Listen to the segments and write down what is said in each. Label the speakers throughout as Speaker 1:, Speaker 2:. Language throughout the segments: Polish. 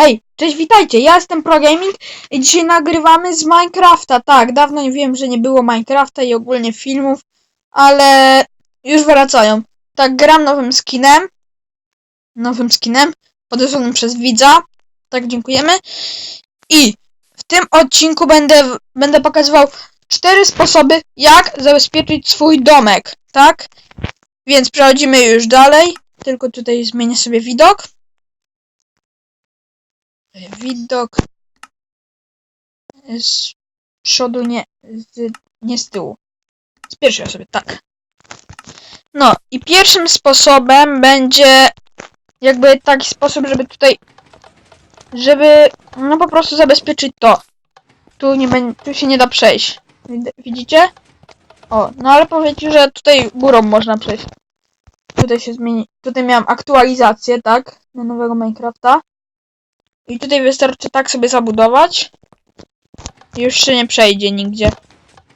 Speaker 1: Hej, cześć, witajcie, ja jestem ProGaming i dzisiaj nagrywamy z Minecrafta. Tak, dawno nie wiem, że nie było Minecrafta i ogólnie filmów, ale już wracają. Tak, gram nowym skinem. Nowym skinem, podesłanym przez widza. Tak, dziękujemy. I w tym odcinku będę, będę pokazywał cztery sposoby, jak zabezpieczyć swój domek, tak? Więc przechodzimy już dalej, tylko tutaj zmienię sobie widok. Widok z przodu, nie z, nie z tyłu. Z pierwszej osoby, tak. No i pierwszym sposobem będzie jakby taki sposób, żeby tutaj żeby no po prostu zabezpieczyć to. Tu nie tu się nie da przejść. Wid- Widzicie? O, no ale powiecie, że tutaj górą można przejść. Tutaj się zmieni. Tutaj miałem aktualizację, tak? Do nowego Minecrafta. I tutaj wystarczy tak sobie zabudować. Już się nie przejdzie nigdzie.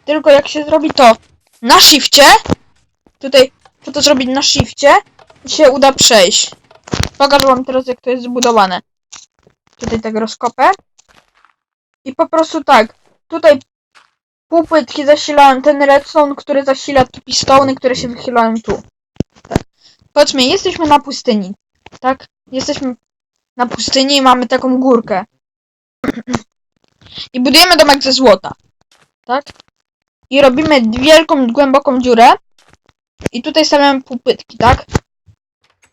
Speaker 1: Tylko jak się zrobi to na shifcie, tutaj trzeba to zrobić na shifcie, się uda przejść. Pokażę wam teraz jak to jest zbudowane. Tutaj tak rozkopę. I po prostu tak, tutaj pół płytki zasilałem ten redstone, który zasila tu pistony, które się wychylają tu. Tak. Powiedzmy, jesteśmy na pustyni, tak? Jesteśmy na pustyni i mamy taką górkę. I budujemy domek ze złota. Tak? I robimy wielką, głęboką dziurę. I tutaj stawiamy półpytki, tak?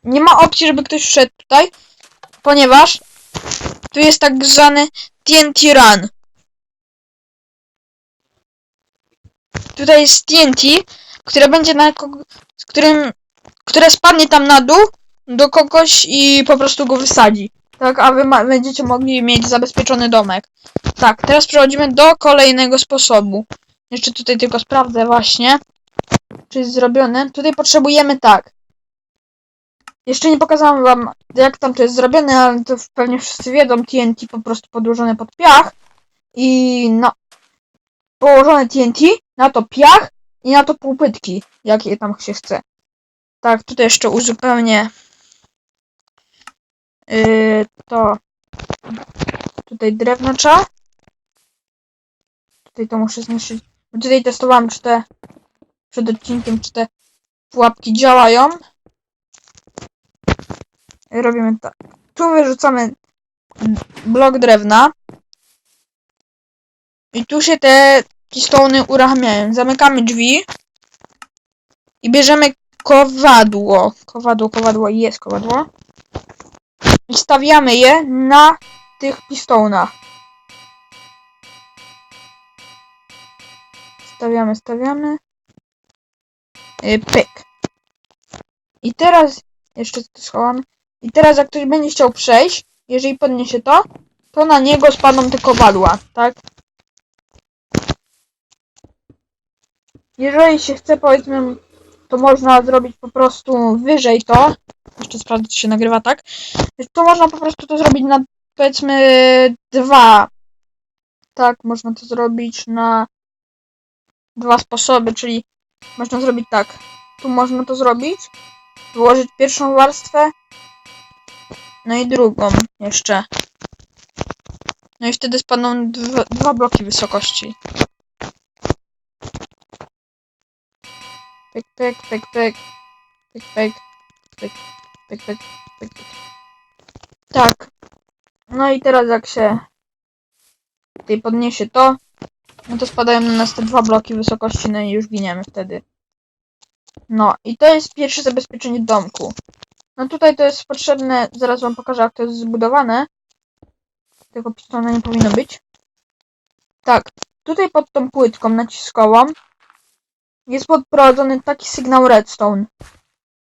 Speaker 1: Nie ma opcji, żeby ktoś wszedł tutaj, ponieważ tu jest tak zwany TNT Run. Tutaj jest TNT, które będzie na którym, które spadnie tam na dół do kogoś i po prostu go wysadzi. Tak, a wy będziecie mogli mieć zabezpieczony domek. Tak, teraz przechodzimy do kolejnego sposobu. Jeszcze tutaj tylko sprawdzę właśnie, czy jest zrobione. Tutaj potrzebujemy tak. Jeszcze nie pokazałam wam, jak tam to jest zrobione, ale to pewnie wszyscy wiedzą. TNT po prostu podłożone pod piach. I no, położone TNT, na to piach i na to półpytki, jakie tam się chce. Tak, tutaj jeszcze uzupełnię Yy, to tutaj drewno trzeba. Tutaj to muszę zniszczyć. Bo tutaj testowałem, czy te przed odcinkiem, czy te pułapki działają. Robimy tak. Tu wyrzucamy blok drewna. I tu się te pistony uruchamiają. Zamykamy drzwi. I bierzemy kowadło. Kowadło, kowadło, jest kowadło i stawiamy je na tych pistonach. Stawiamy, stawiamy. Yy, Pyk. I teraz jeszcze to schowamy. I teraz jak ktoś będzie chciał przejść, jeżeli podniesie to, to na niego spadną te kowadła, tak? Jeżeli się chce, powiedzmy, to można zrobić po prostu wyżej to. Jeszcze sprawdzę, czy się nagrywa tak. To można po prostu to zrobić na powiedzmy dwa. Tak, można to zrobić na dwa sposoby, czyli można zrobić tak. Tu można to zrobić, wyłożyć pierwszą warstwę, no i drugą jeszcze. No i wtedy spadną dwa, dwa bloki wysokości. Pyk, pyk, pyk, pyk. Pyk, pyk. Pyk, pyk, pyk, pyk, pyk. Tak. No i teraz jak się tutaj podniesie to, no to spadają na nas te dwa bloki wysokości, no i już giniemy wtedy. No i to jest pierwsze zabezpieczenie domku. No tutaj to jest potrzebne, zaraz wam pokażę jak to jest zbudowane. Tego pistona nie powinno być. Tak, tutaj pod tą płytką naciskową jest podprowadzony taki sygnał redstone.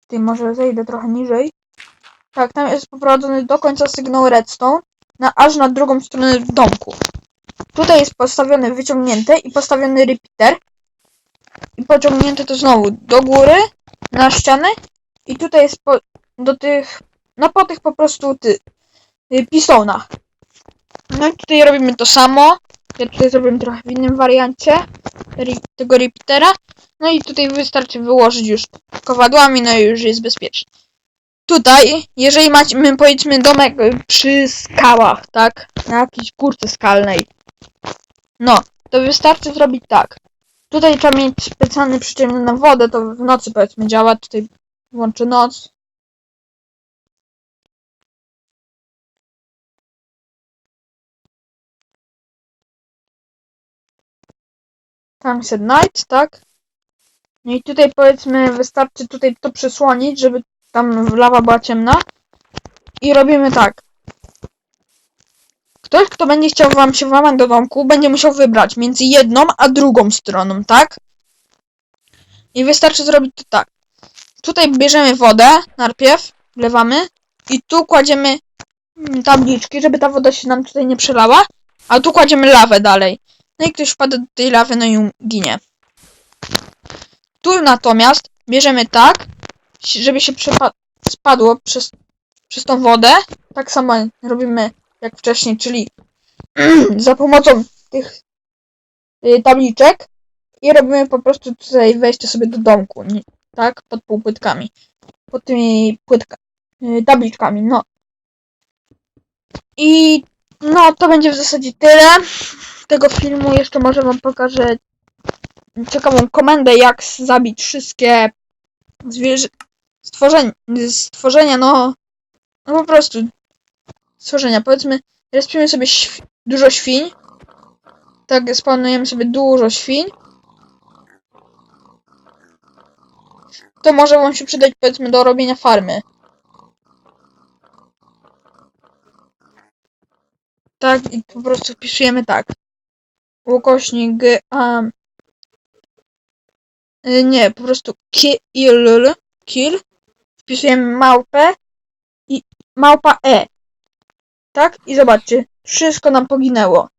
Speaker 1: Ty może zejdę trochę niżej. Tak, tam jest poprowadzony do końca sygnał redstone, na, aż na drugą stronę domku. Tutaj jest postawiony wyciągnięty i postawiony repeater. I pociągnięty to znowu do góry, na ściany. I tutaj jest po, do tych, no po tych po prostu ty, pistonach. No i tutaj robimy to samo. Ja tutaj zrobiłem trochę w innym wariancie tego repeatera. No i tutaj wystarczy wyłożyć już kowadłami, no i już jest bezpiecznie. tutaj, jeżeli macie, powiedzmy, domek y, przy skałach, tak? Na jakiejś górce skalnej. No, to wystarczy zrobić tak. Tutaj trzeba mieć specjalny przyciemny na wodę, to w nocy powiedzmy działa. Tutaj włączę noc. Tam set night, tak? No i tutaj powiedzmy wystarczy tutaj to przesłonić, żeby tam lawa była ciemna. I robimy tak. Ktoś, kto będzie chciał wam się włamać do domku, będzie musiał wybrać między jedną a drugą stroną, tak? I wystarczy zrobić to tak. Tutaj bierzemy wodę, najpierw wlewamy i tu kładziemy mm, tabliczki, żeby ta woda się nam tutaj nie przelała, a tu kładziemy lawę dalej. No i ktoś wpada do tej lawy, no i um- ginie. Tu natomiast bierzemy tak, żeby się spadło przez, przez tą wodę. Tak samo robimy jak wcześniej, czyli za pomocą tych y, tabliczek i robimy po prostu tutaj wejście sobie do domku, nie, tak? Pod półpłytkami. Pod tymi płytka, y, tabliczkami, no. I no, to będzie w zasadzie tyle tego filmu. Jeszcze może wam pokażę ciekawą komendę, jak zabić wszystkie zwierzę... Stworzenia, stworzenia, no... No po prostu stworzenia. Powiedzmy, respimy sobie dużo świń. Tak, spawnujemy sobie dużo świń. To może wam się przydać, powiedzmy, do robienia farmy. Tak, i po prostu wpisujemy tak. Ukośnik, um, y, nie, po prostu kill, kill, wpisujemy małpę i małpa E. Tak? I zobaczcie, wszystko nam poginęło.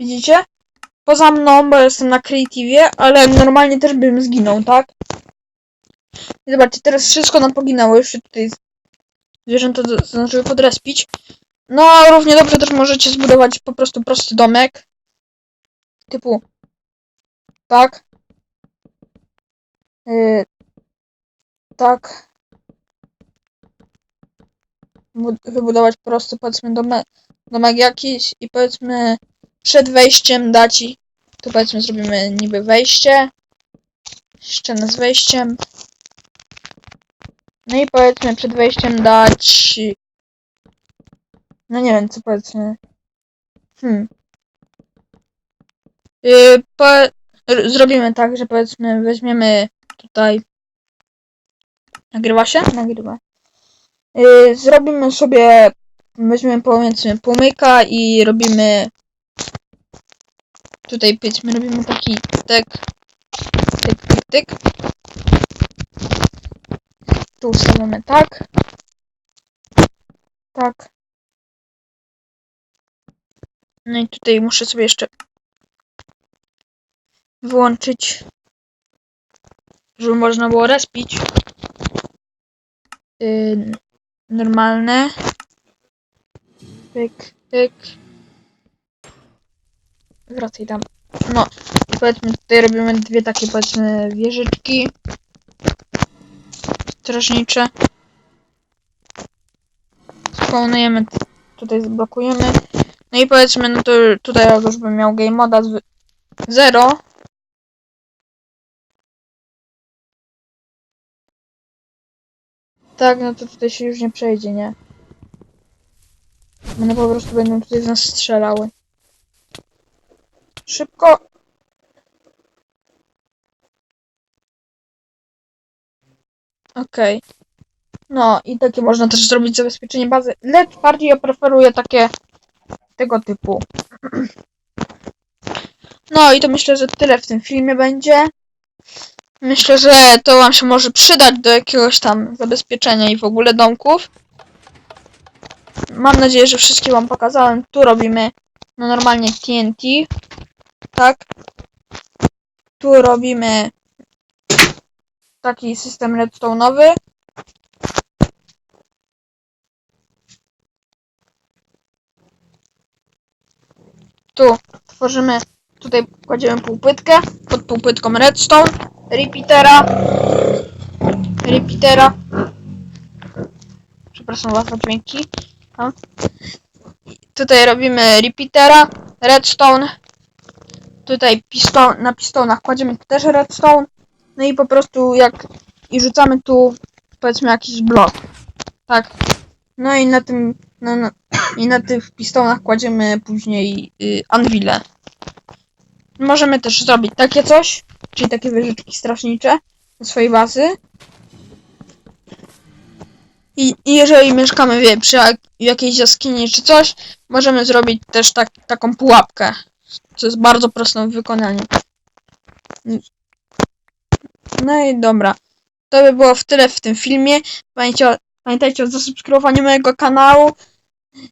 Speaker 1: Widzicie? Poza mną, bo jestem na creative, ale normalnie też bym zginął, tak? I zobaczcie, teraz wszystko nam poginęło, się tutaj zwierzęta to zdążyły podrespić. No, równie dobrze też możecie zbudować po prostu prosty domek. Typu tak. Yy, tak. Bu- Wybudować prosty, powiedzmy, domek, jakiś i powiedzmy przed wejściem dać tu powiedzmy zrobimy niby wejście. Ścianę z wejściem. No i powiedzmy przed wejściem dać no nie wiem, co powiedzmy. Hmm. Yy, po, zrobimy tak, że powiedzmy weźmiemy tutaj. Nagrywa się? Nagrywa. Yy, zrobimy sobie. Weźmiemy powiedzmy półmyka i robimy. Tutaj powiedzmy robimy taki tek. Tyk, tyk, tyk. Tu ustawiamy tak. Tak. No i tutaj muszę sobie jeszcze wyłączyć, żeby można było respić. Yy, normalne. Pyk, pyk. Wracaj tam. No, powiedzmy tutaj robimy dwie takie powiedzmy wieżyczki. Strażnicze. Spawnujemy, tutaj zblokujemy. No i powiedzmy, no to tutaj już bym miał game moda 0. Tak, no to tutaj się już nie przejdzie, nie? One po prostu będą tutaj z nas strzelały. Szybko! Okej. No i takie można też zrobić zabezpieczenie bazy, lecz bardziej ja preferuję takie tego typu. No i to myślę, że tyle w tym filmie będzie. Myślę, że to wam się może przydać do jakiegoś tam zabezpieczenia i w ogóle domków. Mam nadzieję, że wszystkie wam pokazałem. Tu robimy no normalnie TNT. Tak. Tu robimy taki system redstone'owy. Tu tworzymy, tutaj kładziemy półpłytkę, pod półpłytką redstone, repeatera, repeatera, przepraszam was za dźwięki. Tutaj robimy repeatera, redstone. Tutaj piston, na pistonach kładziemy też redstone. No i po prostu jak i rzucamy tu powiedzmy jakiś blok. Tak. No i na tym no, no, i na tych pistonach kładziemy później y, anwile. Możemy też zrobić takie coś, czyli takie wieżyczki strażnicze do swojej bazy. I, jeżeli mieszkamy wie, przy jak, jakiejś jaskini czy coś, możemy zrobić też tak, taką pułapkę, co jest bardzo proste w wykonaniu. No i dobra. To by było w tyle w tym filmie. Pamiętajcie, o- pamiętajcie o zasubskrybowaniu mojego kanału,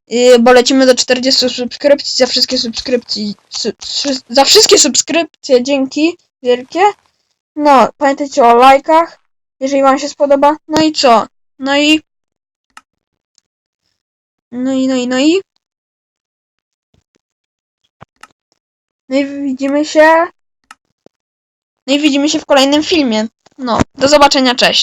Speaker 1: yy, bo lecimy do 40 subskrypcji. Za wszystkie subskrypcji, su, su, za wszystkie subskrypcje dzięki wielkie. No, pamiętajcie o lajkach, jeżeli wam się spodoba. No i co? No i no i, no i, no i. No i widzimy się. No i widzimy się w kolejnym filmie. No, do zobaczenia, cześć.